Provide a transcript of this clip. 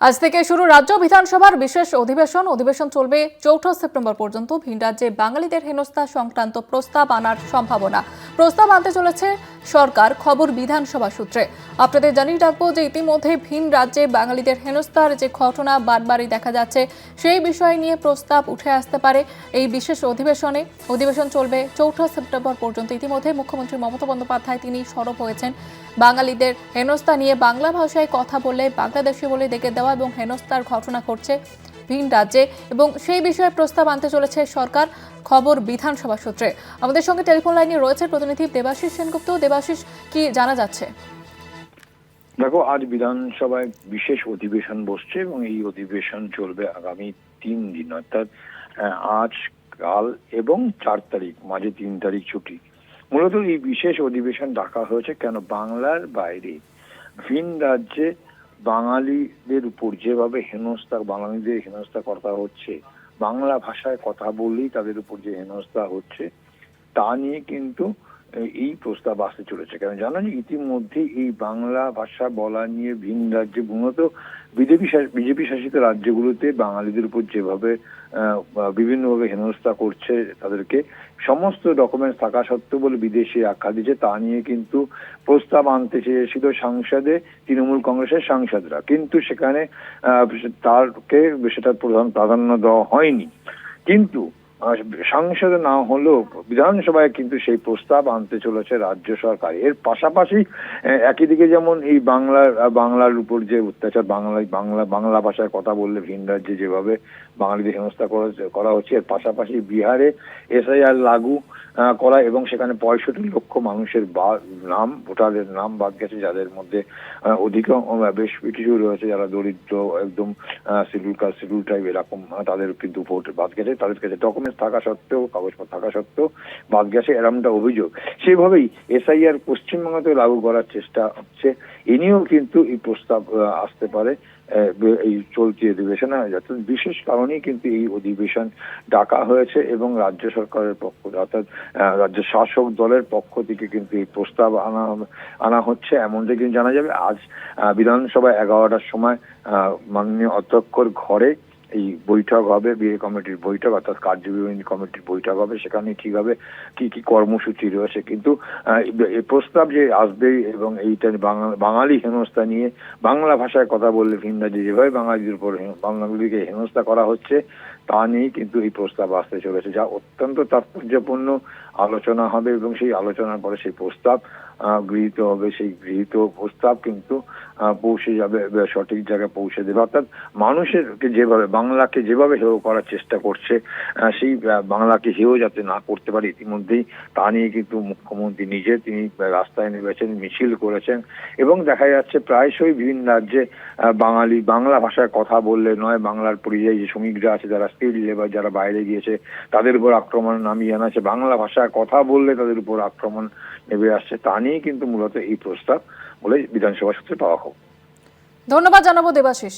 আজ থেকে শুরু রাজ্য বিধানসভার বিশেষ অধিবেশন। অধিবেশন চলবে চৌঠ সেপ্টেম্বর পর্যন্ত। ভিন রাজ্যে বাঙালিদের হেনস্থা সংক্রান্ত প্রস্তাব আনার সম্ভাবনা। প্রস্তাব আনতে চলেছে সরকার খবর বিধানসভা সূত্রে। আপনাদের জানিয়ে রাখব যে ইতিমধ্যে ভিন রাজ্যে বাঙালিদের হেনস্থার যে ঘটনা বারবারই দেখা যাচ্ছে, সেই বিষয় নিয়ে প্রস্তাব উঠে আসতে পারে এই বিশেষ অধিবেশনে। অধিবেশন চলবে চৌঠা সেপ্টেম্বর পর্যন্ত। ইতিমধ্যে মুখ্যমন্ত্রী মমতা বন্দ্যোপাধ্যায় তিনি সরব হয়েছেন। বাঙালিদের হেনস্থা নিয়ে বাংলা ভাষায় কথা বললে বাংলাদেশি বলে ডেকে দেওয়া এবং হেনস্থার ঘটনা ঘটছে ভিন রাজ্যে এবং সেই বিষয়ে প্রস্তাব আনতে চলেছে সরকার। খবর বিধানসভা সূত্রে। আমাদের সঙ্গে টেলিফোন লাইনে রয়েছে প্রতিনিধি দেবাশিস সেনগুপ্ত। দেবাশিস, কি জানা যাচ্ছে? দেখো, আজ বিধানসভায় বিশেষ অধিবেশন বসছে এবং এই অধিবেশন চলবে আগামী তিন দিন, অর্থাৎ আজ, কাল এবং চার তারিখ, মাঝে তিন তারিখ ছুটি। মূলত এই বিশেষ অধিবেশন ডাকা হয়েছে কেন বাংলার বাইরে? ভিন রাজ্যে বাঙালিদের উপর যেভাবে হেনস্থা, বাঙালিদের হেনস্থা করা হচ্ছে বাংলা ভাষায় কথা বলেই তাদের উপর যে হেনস্থা হচ্ছে তা নিয়ে কিন্তু এই প্রস্তাব আসতে চলেছে। কেন জানো ইতিমধ্যে এই বাংলা ভাষা বলা নিয়ে ভিন রাজ্যে মূলত বিজেপি বিজেপি শাসিত রাজ্যগুলোতে বাঙালিদের উপর যেভাবে বিভিন্নভাবে হেনস্থা করছে তাদেরকে, সমস্ত ডকুমেন্টস থাকা সত্ত্বেও বলে বিদেশে আখ্যা দিচ্ছে তা নিয়ে কিন্তু প্রস্তাব আনতে চেয়েছিল সংসদে, তৃণমূল কংগ্রেসের সাংসদরা। কিন্তু সেখানে তারকে সেটার প্রধান প্রাধান্য দেওয়া হয়নি। কিন্তু সংসদে না হলেও বিধানসভায় কিন্তু সেই প্রস্তাব আনতে চলেছে রাজ্য সরকার। এর পাশাপাশি একই দিকে যেমন এই বাংলার বাংলার উপর যে অত্যাচার, বাংলায়, বাংলা বাংলা ভাষায় কথা বললে ভিন রাজ্যে যেভাবে বাঙালিদের হেনস্থা করা হচ্ছে, এর পাশাপাশি বিহারে এসআইআর লাগু করা এবং সেখানে পঁয়ষট্টি লক্ষ মানুষের বা- নাম ভোটারের নাম বাদ গেছে, যাদের মধ্যে অধিক বেশ কিছু রয়েছে যারা দরিদ্র, একদম শিডিউল কাস্ট শিডিউল টাইপ এরকম তাদের কিন্তু ভোট বাদ গেছে, তাদের কাছে ডকুমেন্টস থাকা সত্ত্বেও কাগজপত্র থাকা সত্ত্বেও বাদ গেছে এরকমটা অভিযোগ। সেভাবেই এসআইআর পশ্চিমবঙ্গতে লাগু করার চেষ্টা হচ্ছে। এ নিয়েও কিন্তু এই প্রস্তাব আসতে পারে এই চলতি অধিবেশনে। অর্থাৎ বিশেষ কারণেই কিন্তু এই অধিবেশন ডাকা হয়েছে এবং রাজ্য সরকারের পক্ষ অর্থাৎ রাজ্য শাসক দলের পক্ষ থেকে কিন্তু এই প্রস্তাব আনা আনা হচ্ছে। এমনটা কিন্তু জানা যাবে। আজ আহ, বিধানসভায় এগারোটার সময় মাননীয় অধ্যক্ষর ঘরে এই বৈঠক হবে, বিয়ে কমিটির বৈঠক, অর্থাৎ কার্যবিবরণী কমিটির বৈঠক হবে, সেখানে ঠিক হবে কি কি কর্মসূচি রয়েছে। কিন্তু এই- প্রস্তাব যে আসবে এবং এইটা বাঙা- বাঙালি হেনস্থা নিয়ে বাংলা ভাষায় কথা বললে ভিন্দাজি যেভাবে বাঙালিদের উপর বাঙালিকে হেনস্থা করা হচ্ছে তা নিয়েই কিন্তু এই প্রস্তাব আসতে চলেছে, যা অত্যন্ত তাৎপর্যপূর্ণ আলোচনা হবে এবং সেই আলোচনার পরে সেই প্রস্তাব গৃহীত হবে। সেই গৃহীত প্রস্তাব কিন্তু পৌঁছে যাবে সঠিক জায়গায় পৌঁছে দেবে। অর্থাৎ মানুষের কে যেভাবে, বাংলাকে যেভাবে হেয় করার চেষ্টা করছে সেই বাংলাকে হেয় যাতে না করতে পারে, ইতিমধ্যেই তা নিয়ে কিন্তু মুখ্যমন্ত্রী নিজে তিনি রাস্তায় নেমেছেন, মিছিল করেছেন এবং দেখা যাচ্ছে প্রায়শই বিভিন্ন রাজ্যে বাঙালি বাংলা ভাষায় কথা বললে নয়, বাংলার পরিযায়ী যে শ্রমিকরা আছে, যারা স্কিল লেবার যারা বাইরে গিয়েছে, তাদের উপর আক্রমণ নামিয়ে আনাছে বাংলা ভাষায় কথা বললে তাদের উপর আক্রমণ নেমে আসছে। তা নিয়ে কিন্তু মূলত এই প্রস্তাব বলে বিধানসভা সূত্রে পাওয়া হোক ধন্যবাদ জানাব দেবাশিস।